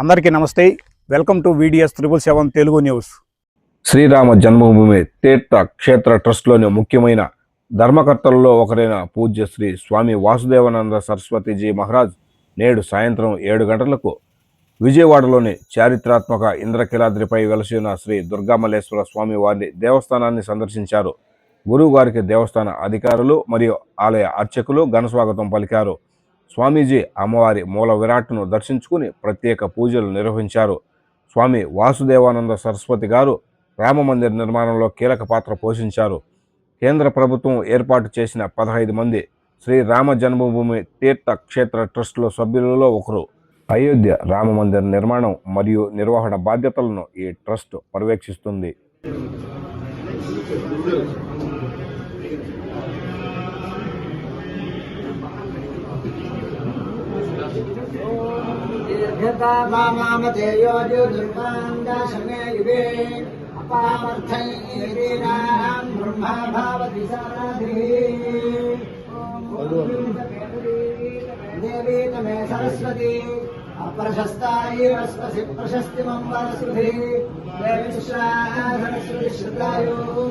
అందరికీ నమస్తే. Welcome to V D S triple seven Telugu news Sri Rama Janmabhoomi Teerth Kshetra ట్రస్ట్లోని ముఖ్యమైన ధర్మకర్తలలో ఒకరైన పూజ్య శ్రీ స్వామి వాసుదేవానంద సరస్వతిజీ మహారాజ్ నేడు సాయంత్రం ఏడు గంటలకు విజయవాడలోని చారిత్రాత్మక ఇంద్రకిలాద్రిపై వెలసిన శ్రీ దుర్గామల్లేశ్వర స్వామి వారి దేవస్థానాన్ని సందర్శించారు. గురువు గారికి దేవస్థాన అధికారులు మరియు ఆలయ అర్చకులు ఘనస్వాగతం పలికారు. స్వామీజీ అమ్మవారి మూల విరాట్ను దర్శించుకుని ప్రత్యేక పూజలు నిర్వహించారు. స్వామి వాసుదేవానంద సరస్వతి గారు రామమందిర్ నిర్మాణంలో కీలక పాత్ర పోషించారు. కేంద్ర ప్రభుత్వం ఏర్పాటు చేసిన పదహైదు మంది శ్రీ రామ జన్మభూమి తీర్థ క్షేత్ర ట్రస్టులో సభ్యులలో ఒకరు. అయోధ్య రామమందిర్ నిర్మాణం మరియు నిర్వహణ బాధ్యతలను ఈ ట్రస్ట్ పర్యవేక్షిస్తుంది. दीर्घतामामधेयो दुर्गाङ्गाशमे युगे अपामर्थैरां देवी तमे सरस्वती अप्रशस्तायैरस्वसि प्रशस्तिमम्बरसुभिः सरस्वती श्रुतायों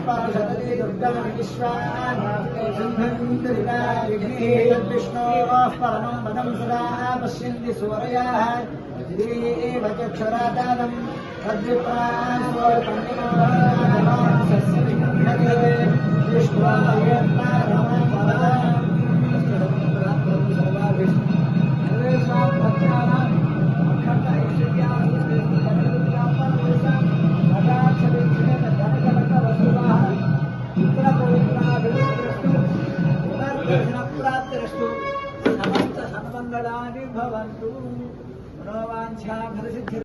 सनः परशतति दुर्गमं विश्वान् परमं पदं सदा पश्यन्ति सूरयाः एव चक्षुरादानं ప్రాప్తిరస్తు సమస్త సన్మంగళాని భవంతు మనోవాంఛా ఫలసిద్ధి